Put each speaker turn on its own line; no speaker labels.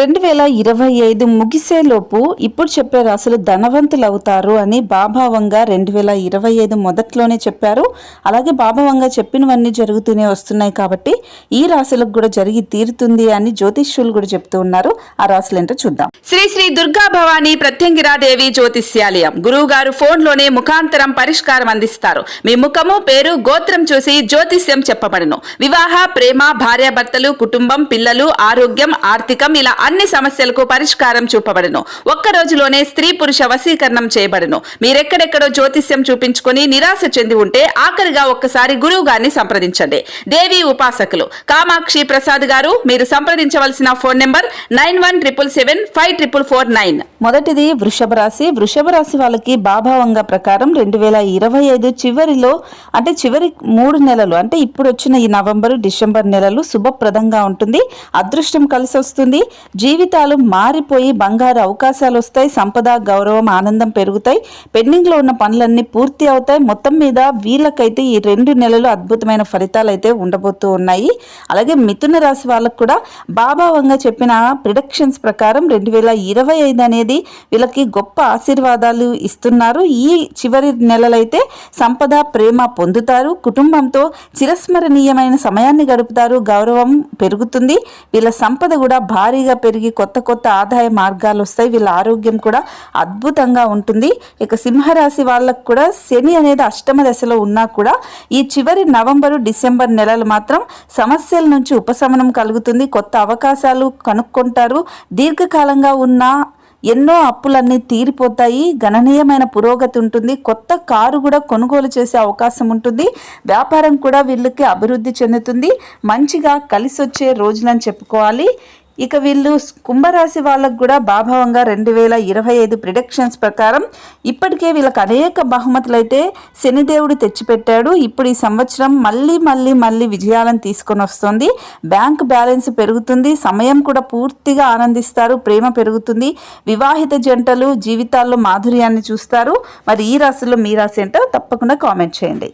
రెండు వేల ఇరవై ఐదు ముగిసేలోపు ఇప్పుడు చెప్పే రాసులు ధనవంతులు అవుతారు అని బాభావంగా రెండు వేల ఇరవై ఐదు మొదట్లోనే చెప్పారు. అలాగే బాభావంగా చెప్పినవన్నీ జరుగుతూనే వస్తున్నాయి కాబట్టి ఈ రాశులకు కూడా జరిగి తీరుతుంది అని జ్యోతిష్యులు కూడా చెప్తూ ఉన్నారు. ఆ రాశులు ఏంటో చూద్దాం.
శ్రీ శ్రీ దుర్గా భవానీ ప్రత్యంగిరాదేవి జ్యోతిష్యాలయం. గురువు గారు ఫోన్లోనే ముఖాంతరం పరిష్కారం అందిస్తారు. మీ ముఖము పేరు గోత్రం చూసి జ్యోతిష్యం చెప్పబడును. వివాహ ప్రేమ భార్యాభర్తలు కుటుంబం పిల్లలు ఆరోగ్యం ఆర్థికం ఇలా అన్ని సమస్యలకు పరిష్కారం చూపబడును. ఒక్క రోజులోనే స్త్రీ పురుష వశీకరణం చేయబడును. మీరెక్కడెక్కడో జ్యోతిష్యం చూపించుకొని నిరాశ చెంది ఉంటే ఆఖరిగా ఒక్కసారి గురువు గారిని సంప్రదించండి. దేవి ఉపాసకులు. కామాక్షి ప్రసాద్ గారు మీరు సంప్రదించవలసిన phone number nine one triple seven five triple four nine.
మొదటిది వృషభ రాశి. వృషభ రాశి వాళ్ళకి బాభావంగ ప్రకారం రెండు వేల ఇరవై ఐదు చివరిలో అంటే చివరి మూడు నెలలు అంటే ఇప్పుడు వచ్చిన ఈ నవంబరు డిసెంబర్ నెలలు శుభప్రదంగా ఉంటుంది. అదృష్టం కలిసి వస్తుంది జీవితాలు మారిపోయి బంగారు అవకాశాలు వస్తాయి సంపద గౌరవం ఆనందం పెరుగుతాయి. పెండింగ్లో ఉన్న పనులన్నీ పూర్తి అవుతాయి. మొత్తం మీద వీళ్ళకైతే ఈ రెండు నెలలు అద్భుతమైన ఫలితాలు అయితే ఉండబోతూ ఉన్నాయి. అలాగే మిథున రాశి వాళ్ళకు కూడా బాబావంగా చెప్పిన ప్రిడక్షన్స్ ప్రకారం రెండు వేల ఇరవై ఐదు అనేది వీళ్ళకి గొప్ప ఆశీర్వాదాలు ఇస్తున్నారు. ఈ చివరి నెలలైతే సంపద ప్రేమ పొందుతారు. కుటుంబంతో చిరస్మరణీయమైన సమయాన్ని గడుపుతారు. గౌరవం పెరుగుతుంది. వీళ్ళ సంపద కూడా భారీగా పెరిగి కొత్త కొత్త ఆదాయ మార్గాలు వస్తాయి. వీళ్ళ ఆరోగ్యం కూడా అద్భుతంగా ఉంటుంది. ఇక సింహరాశి వాళ్ళకు కూడా శని అనేది అష్టమ దశలో ఉన్నా కూడా ఈ చివరి నవంబరు డిసెంబర్ నెలలు మాత్రం సమస్యల నుంచి ఉపశమనం కలుగుతుంది. కొత్త అవకాశాలు కనుక్కుంటారు. దీర్ఘకాలంగా ఉన్న ఎన్నో అప్పులన్నీ తీరిపోతాయి. గణనీయమైన పురోగతి ఉంటుంది. కొత్త కారు కూడా కొనుగోలు చేసే అవకాశం ఉంటుంది. వ్యాపారం కూడా వీళ్ళకి అభివృద్ధి చెందుతుంది. మంచిగా కలిసి వచ్చే రోజులని చెప్పుకోవాలి. ఇక వీళ్ళు కుంభరాశి వాళ్ళకు కూడా బాభావంగా రెండు వేల ఇరవై ఐదు ప్రిడిక్షన్స్ ప్రకారం ఇప్పటికే వీళ్ళకి అనేక బహుమతులు అయితే శనిదేవుడు తెచ్చిపెట్టాడు. ఇప్పుడు ఈ సంవత్సరం మళ్ళీ మళ్ళీ మళ్ళీ విజయాలను తీసుకొని వస్తుంది. బ్యాంక్ బ్యాలెన్స్ పెరుగుతుంది. సమయం కూడా పూర్తిగా ఆనందిస్తారు. ప్రేమ పెరుగుతుంది. వివాహిత జంటలు జీవితాల్లో మాధుర్యాన్ని చూస్తారు. మరి ఈ రాశిలో మీ రాశి ఏంటో తప్పకుండా కామెంట్ చేయండి.